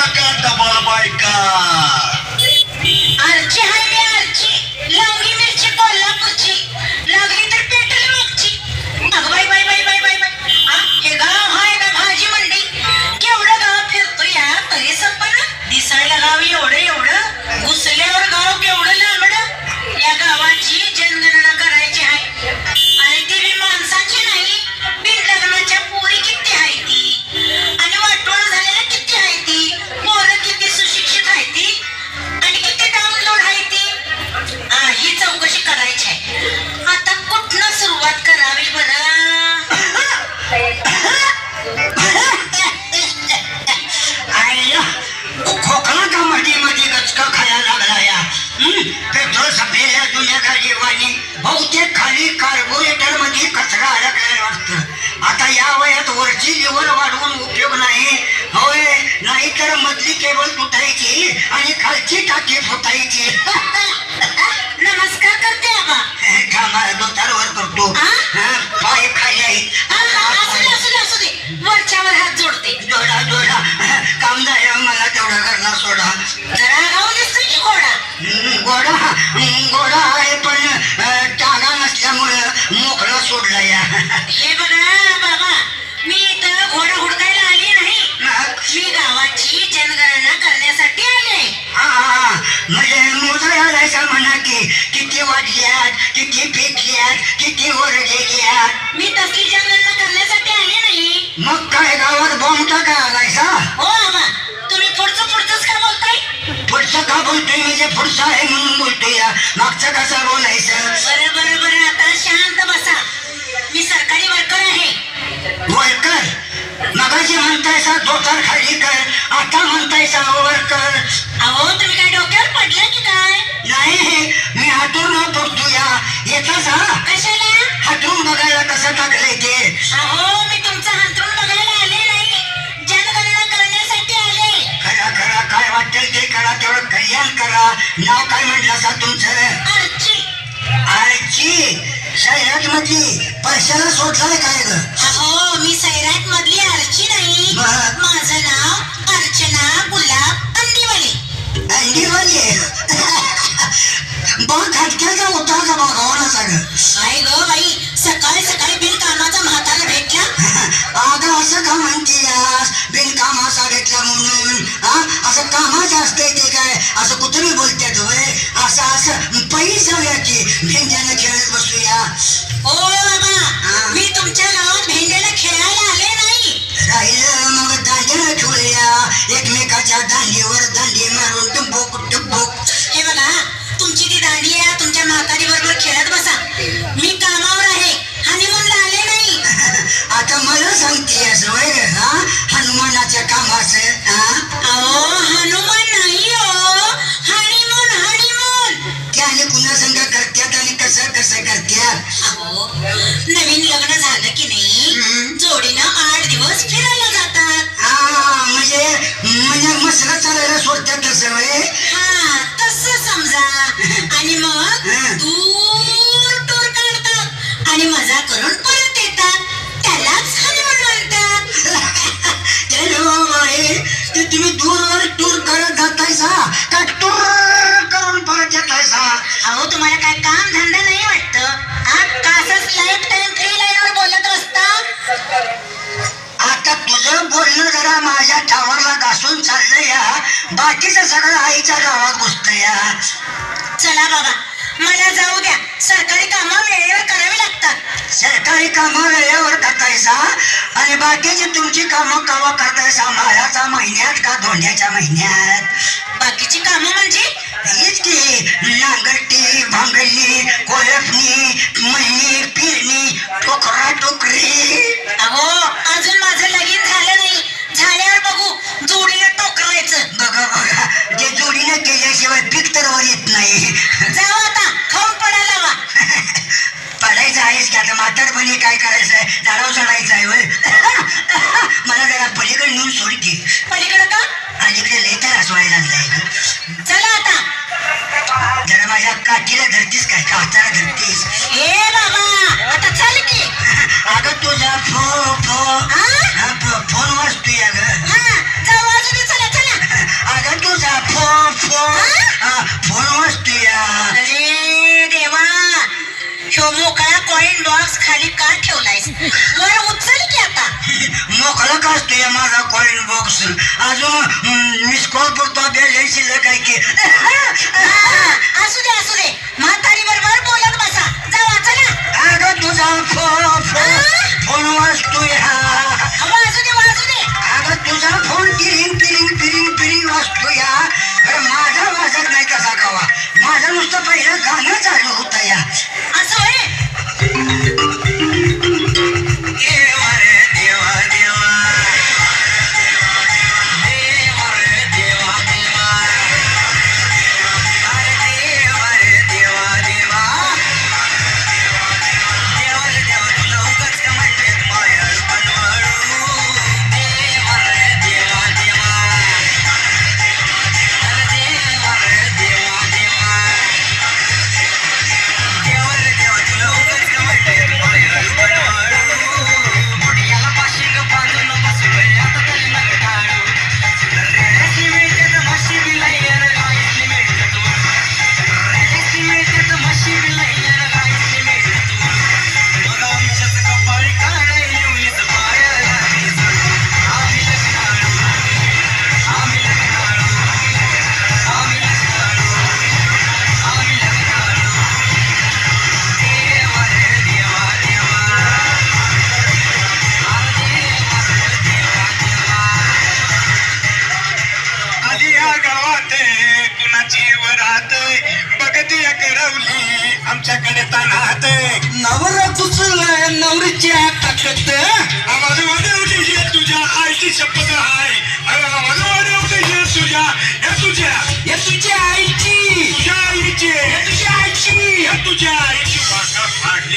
नका डबल बायका वरची लेवल वाढवून उपयोग नाही. होय नाहीतर मधली केबल तुटायची आणि खालची टाकी फुटायची. नमस्कार करते आबा. थांबा दोतारवर करतो? हं, पाय खाली आहेत असू दे असू दे असू दे. वरच्यावर हात जोडते. जोडा जोडा. कामदार मला तेवढा घरला सोडा. जरा गाव दिसतोय की घोडा. हं, गोडा गोडा आहे पण अं, टांगा नसल्यामुळं मोकळा सोडला या. हे बघा बाबा मी इथं घोडा हुडकायला आली नाही मी गावाची जनगणना करण्यासाठी आले हा, हा, म्हणजे मोजा आलायचा म्हणा की किती वाढल्यात किती फेकल्यात किती वर गेल्यात मी तसली जनगणना करण्यासाठी आले नाही. मग काय गावात बॉम्ब टाका आलायचा हो बाबा तुम्ही पुढचं पुढचंच का बोलताय? पुढचं का बोलतोय? म्हणजे पुढचं आहे म्हणून बोलतोय या. मागचं कसं बोलायचं? बरं बरं बरं. आता शांत बसा. मी सरकारी वर्कर आहे. वरकर? मगाशी म्हणतायसा दोतार खाली कर. आता म्हणतायसा वरकर अहो तुम्ही काय डोक्यावर पडले की काय? नाही मी हातून न पडतो या येताच हा कशाला? हातून बघायला कसं टाकलंय ते. अहो मी तुमचं हंतरून बघायला आले नाही. जनगणना करण्यासाठी आले. करा करा काय वाटेल ते करा तेवढं कल्याण करा. नाव काय म्हटलं असा तुमचं? अर्ची आरची? शहरात मधली पैशाला सोडलाय काय ग? अहो मी सैराट मधली अर्ची नाही. मग? माझं नाव अर्चना गुलाब अंडीवाली अंडीवाली बा खटक्याचा होता का बघावं सगळं काय ग बाई सकाळी सकाळी बिन कामाचा म्हातारा भेटला. अगं असं का म्हणतीयास बिनकामाचा भेटला म्हणून. हा? असं कामाचं असतंय ते काय? असं कुठे बोलत्यात होय? असं असं. पै जाऊया की भेंड्यानं खेळत बसूया. ओ बाबा. माझ्या टावरला घासून चाललंय या. बाकीचं सगळं आईच्या गावात घुसतं या. चला बाबा मला जाऊ द्या. सरकारी कामं वेळेवर करावी लागतात. सरकारी कामं वेळेवर करतायसा? आणि बाकीची तुमची कामं कवा करतायसा? माळाचा महिन्यात का धोंड्याच्या महिन्यात? बाकीची कामं म्हणजे? हीच की नांगरटी भांगरणी कोळपणी मळणी पेरणी टोकरा टोकरी म्हातारपणी काय करायचं आहे झाडावर चढायचं आहे होय. मला जरा पलीकडे नेऊन सोड की. पलीकडं का? अलीकडे लय तर असवायला लागलाय ग. चला आता. जरा माझ्या काठीला धरतीस काय? का हाताला धरतीस. ए बाबा आता चल की. अगं तुझा फो फो. ह्यो मोकळा कॉइन बॉक्स खाली का ठेवलायस? वर उचल की आता. मोकळा का असतोय माझा कॉइन बॉक्स अजून मिस कॉल करतो बॅलन्स शिल्लक आहे की. हा, असू दे असू दे. म्हातारी बरोबर बोलत बसा. जावा चला अगं तुझा फोन वाजतोय हा, तुझा फोन टिरिंग टिरिंग टिरिंग टिरिंग वाजतो या अरे माझा वाजत नाही कसा गावा माझं नुसतं पहिलं गाणं चालू होतं या. असं होय?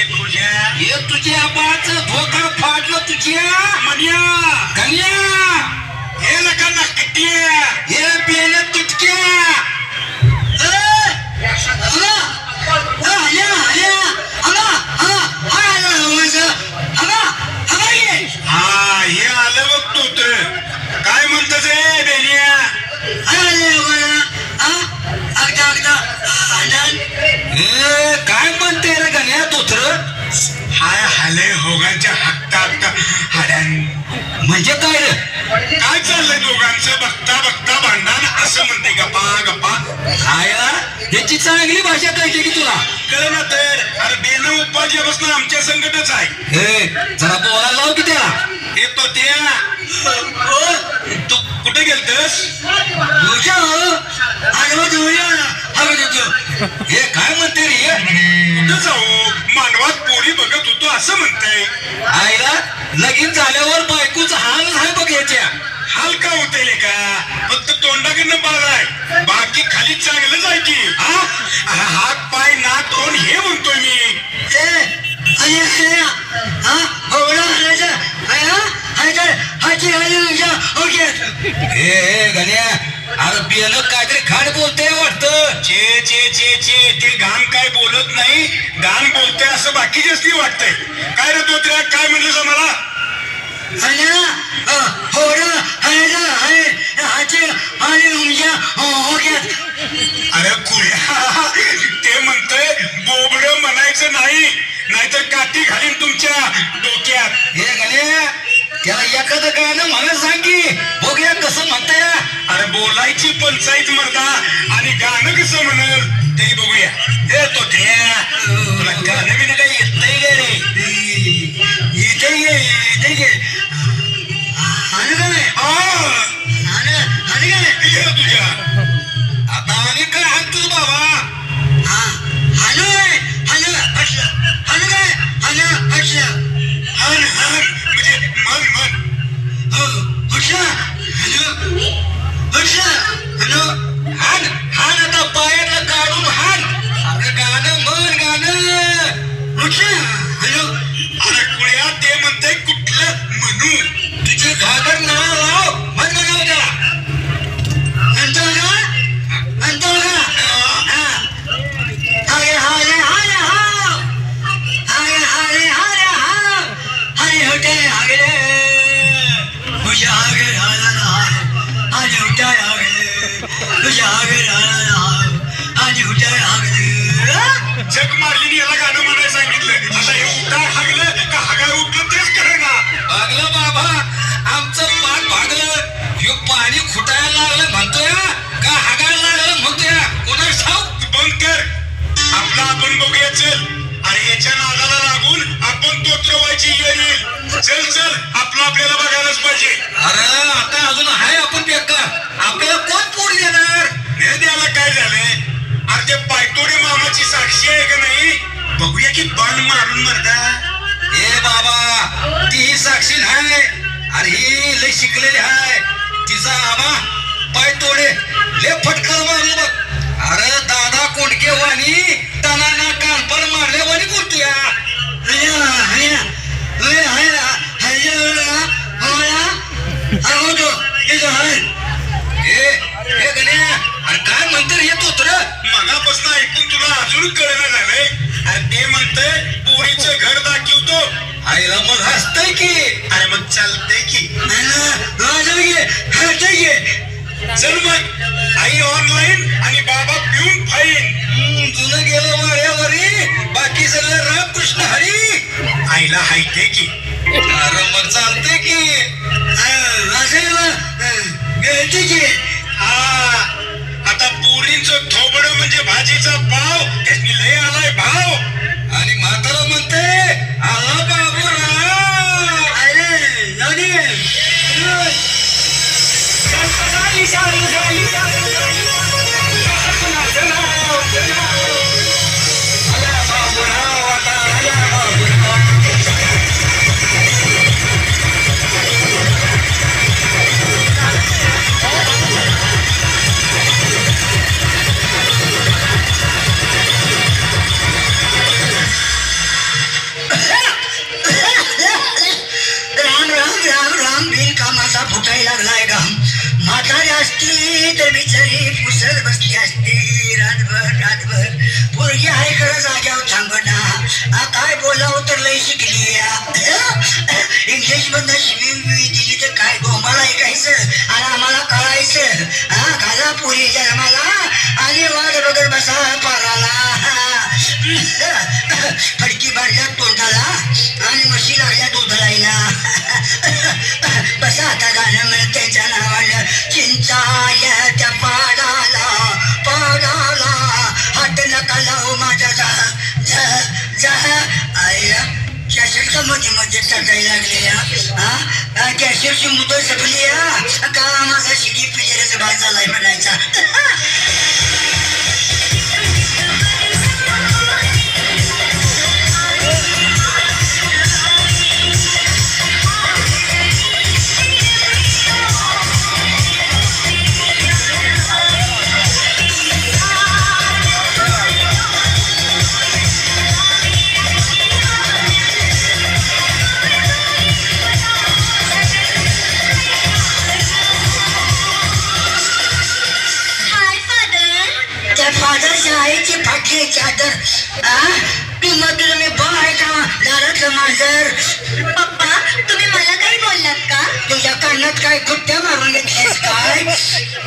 तुझ्या. तुझ्या बाच धोका फाडलं तुझ्या. मन्या. कन्या. हे नका नकट्या म्हणजे काय रे? काय चाललंय दोघांचं? बघता बघता भांडण असं म्हणते. गप्पा गप्पा. काय याची चांगली भाषा कळते की तुला? कळ ना तर? अरे बेन उपाध्यापासून आमच्या संकटच आहे. हे जरा बोला लाव की त्याला. येतो त्या हो? तू कुठे गेलतस? तुझ्या हे काय म्हणते रे? कुठं जाऊ? मानवात बघत होतो असं म्हणतंय? आईला लगीन झाल्यावर बायकोच हाल आहे बघ याच्या. हाल का होते का फक्त तोंडाकडनं आहे बाकी खाली की. हा? अरे हात पाय नाक तोंड हे म्हणतोय मी. हे गण्या अरे बियाणं काहीतरी खाड बोलते वाटतं. चे चे चे चे ते घाण काय बोलत नाही. घाण बोलते असं बाकीचे असली वाटतंय. काय रे तो काय म्हणलं मला अरे कुऱ्या ते म्हणतंय बोबड म्हणायचं नाही. नाहीतर काठी घालीन तुमच्या डोक्यात. हे गण्या त्याला एखादं गाणं म्हणा सांग की. बघूया कसं म्हणताय. अरे बोलायची पंचायत मर्दा आणि गाणं कसं म्हणल ते बघूया. हे तो तुला गाणं बिणं काही येतंय का रे? इथे ये इथे ये आणि हा. आणि ये तुझ्या. जग मारली याला गाणं म्हणायला सांगितलं आता हे उठाय हागलं का हागाय उठलं तेच कळे ना. भागलं बाबा आमचं पाठ भागलं. ह्यो पाणी खुटायला लागलं म्हणतोय का हागायला लागलं म्हणतोय कोणाला ठाऊक तू बंद कर. आपला आपण बघूया चल. अरे याच्या नादाला लागून आपण तोत्रवायची येईल. येईल चल चल. आपलं आपल्याला बघायलाच पाहिजे. अरे आता अजून आहे आपण बेकार. आपल्याला कोण पोरी देणार? हे द्यायला काय झालंय? अरे ते पायतोडे मामाची साक्षी आहे का नाही? बघूया की बाण मारून मरदा. हे बाबा ती ही साक्षी आहे अरे ही लय शिकलेली आहे तिचा आबा पायतोडे लय फटकर फटकन मारलं बघ. अरे दादा कोंडके वाणी तनाना कानपर मारले वाणी बोलतोय. हाय हे गण्या अरे काय म्हणते रे येतो तर मगापासून ऐकून तुला अजून कळलं झालंय अरे ते म्हणतंय पोरीचं घर दाखवतो. आईला मग हसतय की. अरे मग चालतंय की. राजा घे घे चल मग. आई ऑनलाईन आणि बाबा पिऊन फाईन. हम्म, जुनं गेलं वाड्यावरी बाकी सगळं रामकृष्ण हरी. आईला हायते की. अरे मग चालते की. मिळते की. हा. पोरींचं थोबड म्हणजे भाजीचा पाव. त्याची लय आलाय भाव. आणि म्हातारा म्हणते आला बाबूराव गोमाला आणि आम्हाला कळायचं. हा घाला पुरी आम्हाला आणि वाट बघत बसा पाराला. फडकी भरल्या तोंडाला आणि म्हशी लागल्या दुधलाईला बसा आता गाणं म्हणत त्यांच्या मध्ये मध्ये टाकायला लागलेल्या. हा? कॅसेटची मुदत संपली हा. का माझा शिडी पिजेऱ्याचा भाग झालाय म्हणायचा? आईची फाटली चादर. आ? मी बा आहे का दारातलं मांजर. पप्पा तुम्ही मला काही बोललात का? तुझ्या कानात काय कुट्ट्या मारून घेतलीस काय?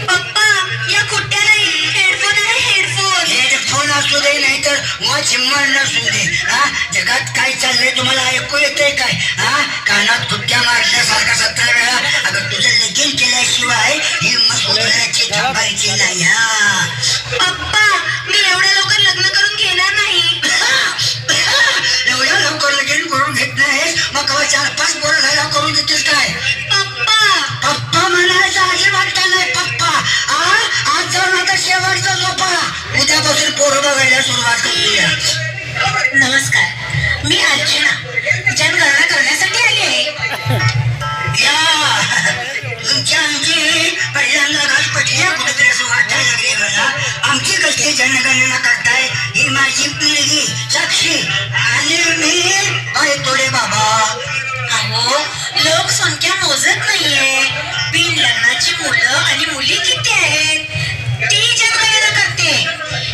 पप्पा या कुट्ट्या नाही. हेडफोन आहे हेडफोन. हेडफोन असू दे नाही तर वॉचमन नसू दे. हा जगात काय चाललंय तुम्हाला ऐकू येतंय काय? हा कानात कुट्ट्या मारल्यासारखा सतरा वेळा अगं तुझं लगीन केल्याशिवाय ही मस्त उतरायची थांबायची नाही हा. पप्पा मी एवढ्या लवकर लग्न करून घेणार नाही. एवढ्या लवकर लगीन करून घेत नाहीस? मग कवा चार पाच पोरं झाल्या करून घेतेस काय? पप्पा. पप्पा म्हणायचं अजिबात काय नाही पप्पा. आ? आज जाऊन आता शेवटचा झोपा. उद्यापासून पोरं बघायला सुरुवात करूया. नमस्कार. मी अर्चना. जनगणना करण्यासाठी आमची जनगणना करताय ही माझी पिढी साक्षी. आणि मी बाबा. अहो लोकसंख्या मोजत नाहीये. बिन लग्नाची मुलं आणि मुली किती आहेत? ती जनगणना करते.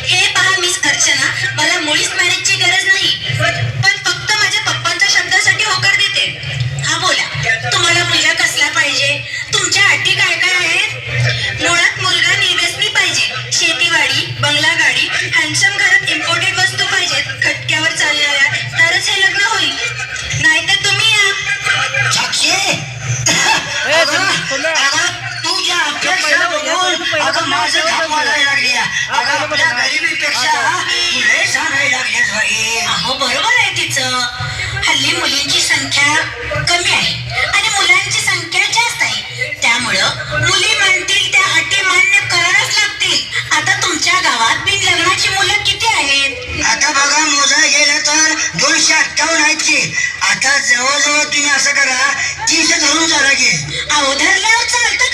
हे पहा मिस अर्चना मला मुळीच मॅरेजची गरज नाही. पण फक्त माझ्या पप्पांच्या शब्दासाठी होकार देते. हा बोला तुम्हाला मुलगा कसला पाहिजे? तुमच्या अटी माझं धाप वाजायला लागली. अगं आपल्या गरिबीपेक्षा तुले सांगायला लागलीस बाई. अहो बरोबर आहे तिचं. हल्ली मुलींची संख्या कमी आहे आणि मुलांची संख्या जास्त आहे. त्यामुळं मुली म्हणतील त्या अटी मान्य कराव्याच लागतील. आता तुमच्या गावात बिन लग्नाची मुलं किती आहेत? आता बघा मोजाय गेलं तर दोनशे अठ्ठावन्न आहेत की. आता जवळजवळ तुम्ही असं करा तीनशे धरून झाला की अहो धरल्यावर चालतं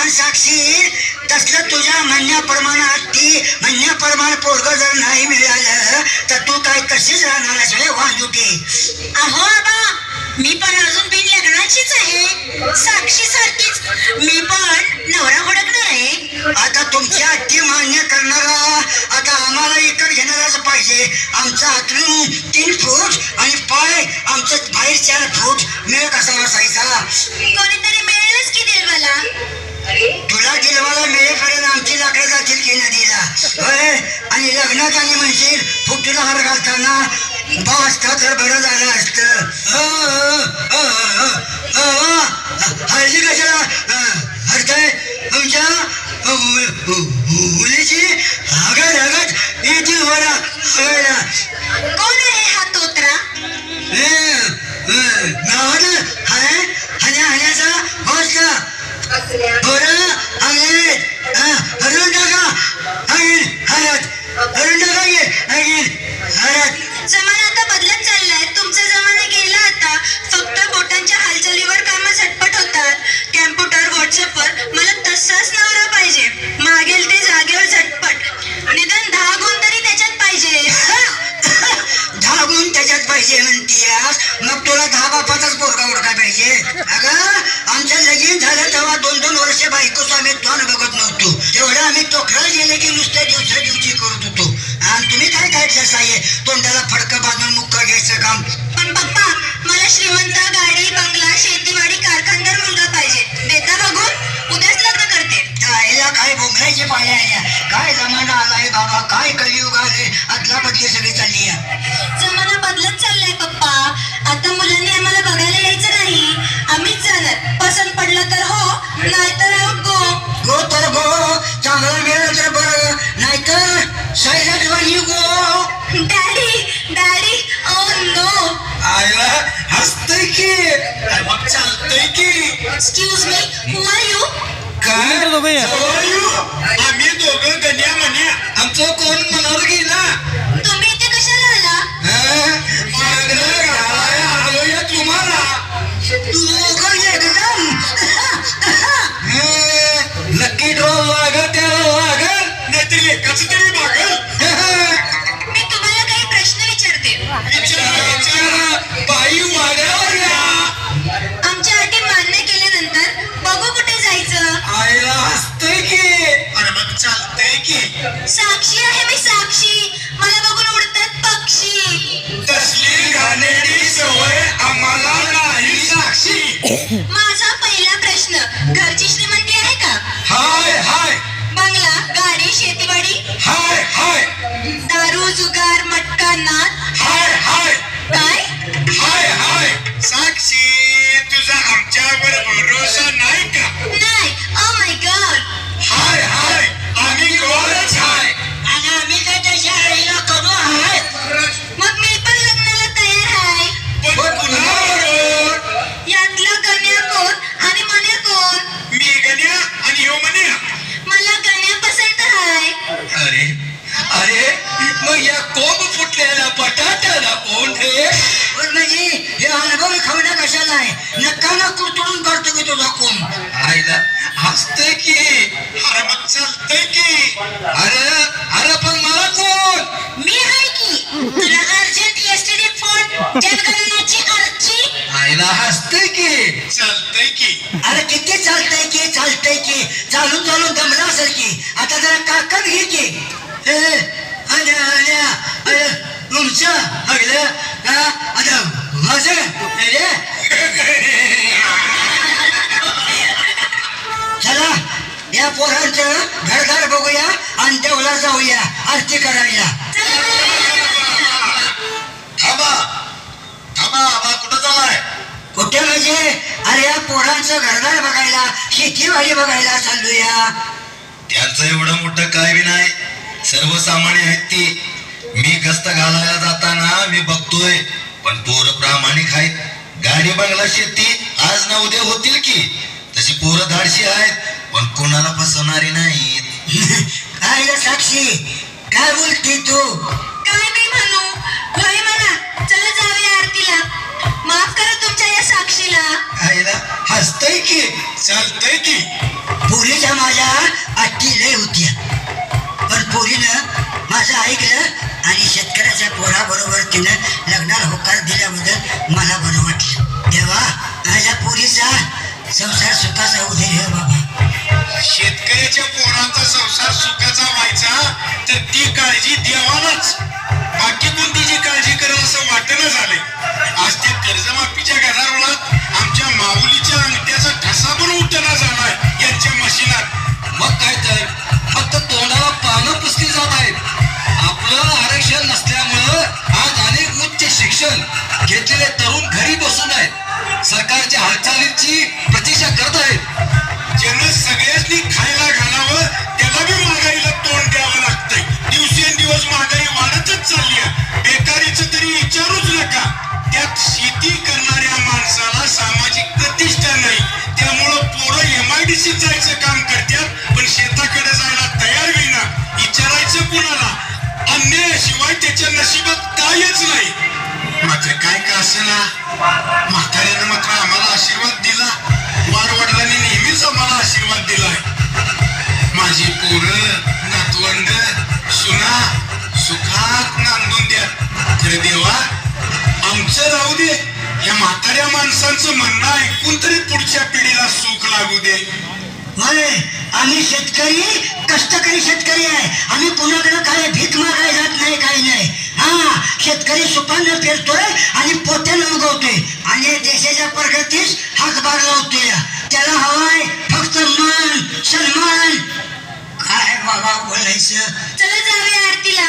पण साक्षी तसलं तुझ्या म्हणण्याप्रमाणे ती म्हणण्याप्रमाणे पोरग जर नाही मिळालं तर तू काय कशीच राहणार आहेस रे वांजुटी अहो आबा मी पण अजून बिन लग्नाचीच आहे. साक्षी सारखीच. मी पण नवरा हुडकणार आहे. आता तुमची अटी मान्य करणारा आता आम्हाला इकड घेणाराच पाहिजे. आमचा हातून तीन फूट आणि पाय आमचं बाहेर चार फूट मिळ कसा बसायचा कोणीतरी मिळेलच की दिल मला तुला गिरवाला मिळेपर्यंत आमची लाकडं जातील की नदीला? होय? आणि लग्नात आणि म्हणशील फुटीला हार घालताना असता तर बरं झालं असतं. अ, अ, अ, हळदी कशाला? हरताय तुमच्या मुलीची हगत हगत मला हगायला कोण आहे हा तोत्रा? नावानं हाय? हण्या हण्याचा होस का बरं अंगणीत हरून टाका अंगण हरत. हरून जमाना आता बदलत चाललाय. तुमचा जमाना गेला आता. फक्त बोटांच्या हालचालीवर काम झटपट होतात. कॅम्प्युटर आम्ही तोंड बघत नव्हतो. तेवढं आम्ही टोकरा गेले की नुसत्या दिवसा दिवशी करत होतो. आणि तुम्ही काय काय आहे तोंडाला फडकं बांधून मुक्का घ्यायचं काम. पण पप्पा मला श्रीमंत गाडी बंगला शेतीवाडी कारखानदार मुलगा पाहिजे. देता बघून उद्याच लग्न करते. आईला काय बोंबलायचे पाया आल्या? काय जमाना आलाय बाबा? काय कलियुग आले? आदला बदली सगळी चालली आहे. जमाना बदलत चाललाय पप्पा. आता मुलांनी आम्हाला बघायला यायचं नाही. आयला हसतय की? अरे मग चालतंय की? Excuse me who are you काय आम्ही दोघं गण्या म्हण्या. आमचं कोण मनावर गेला? तुम्ही इथे कशाला आला? मागणं तुम्हाला. दोघं एकदम. लकी ड्रॉ लागा त्याला लागा नाहीतर एकाच तरी मागल. विचार विचार बाई की चालून चालून दमला असेल की. आता जरा काकण घे की. तुमचं अगलं आता चला या पोरांचं घरदार बघूया आणि देवला जाऊया आरती करायला. थांबा. थांबा कुठं जाणार कुठे म्हणजे? पोरांचं घरदार बघायला शेतीवाडी बघायला चाललोया. त्यांचं एवढं मोठं काय बी नाही. सर्वसामान्य आहेत ती. मी गस्त घालायला जाताना मी बघतोय पण पोरं प्रामाणिक आहेत. गाडी बंगला शेती आज ना उद्या होतील की. तशी पोरं धाडशी आहेत पण कोणाला फसवणारी नाहीत. काय ग साक्षी? काय बोलते तू? काय मी म्हणू होय म्हणा चला जाऊया आरतीला. माफ करा या साक्षीला. आईला हसतय की चालतंय की. पोरीच्या माझ्या अट्टी लय होत्या. पण पोरीनं माझं ऐकलं आणि शेतकऱ्याच्या पोराबरोबर तिनं लग्नाला होकार दिल्याबद्दल मला बरं वाटलं. तेव्हा माझ्या पोरीचा संसार सुखाचा उदय हो बाबा. शेतकऱ्याच्या पोरांचा संसार सुखाचा व्हायचा तर ती काळजी देवालाच. बाकी कोणतीची काळजी करेल असं वाटणं झालंय आज त्या कर्जमाफीच्या गदारोळात आमच्या माऊलीच्या अंगठ्याचा ठसा पण उठना झालाय यांच्या मशिनात. मग काय तर माणसांचं म्हणणं ऐकून तरी पुढच्या पिढीला सुख लागू दे. आम्ही शेतकरी कष्टकरी शेतकरी आहे. आम्ही कुणाकडे काय भीक मागाय जात नाही काही नाही. हा शेतकरी सुपानं फिरतोय आणि पोत्यानं उगवतोय. आणि देशाच्या प्रगतीस हातभार लावतोय. त्याला हवाय फक्त मान सन्मान. काय बाबा बोलायचं? चला जाऊया आरतीला.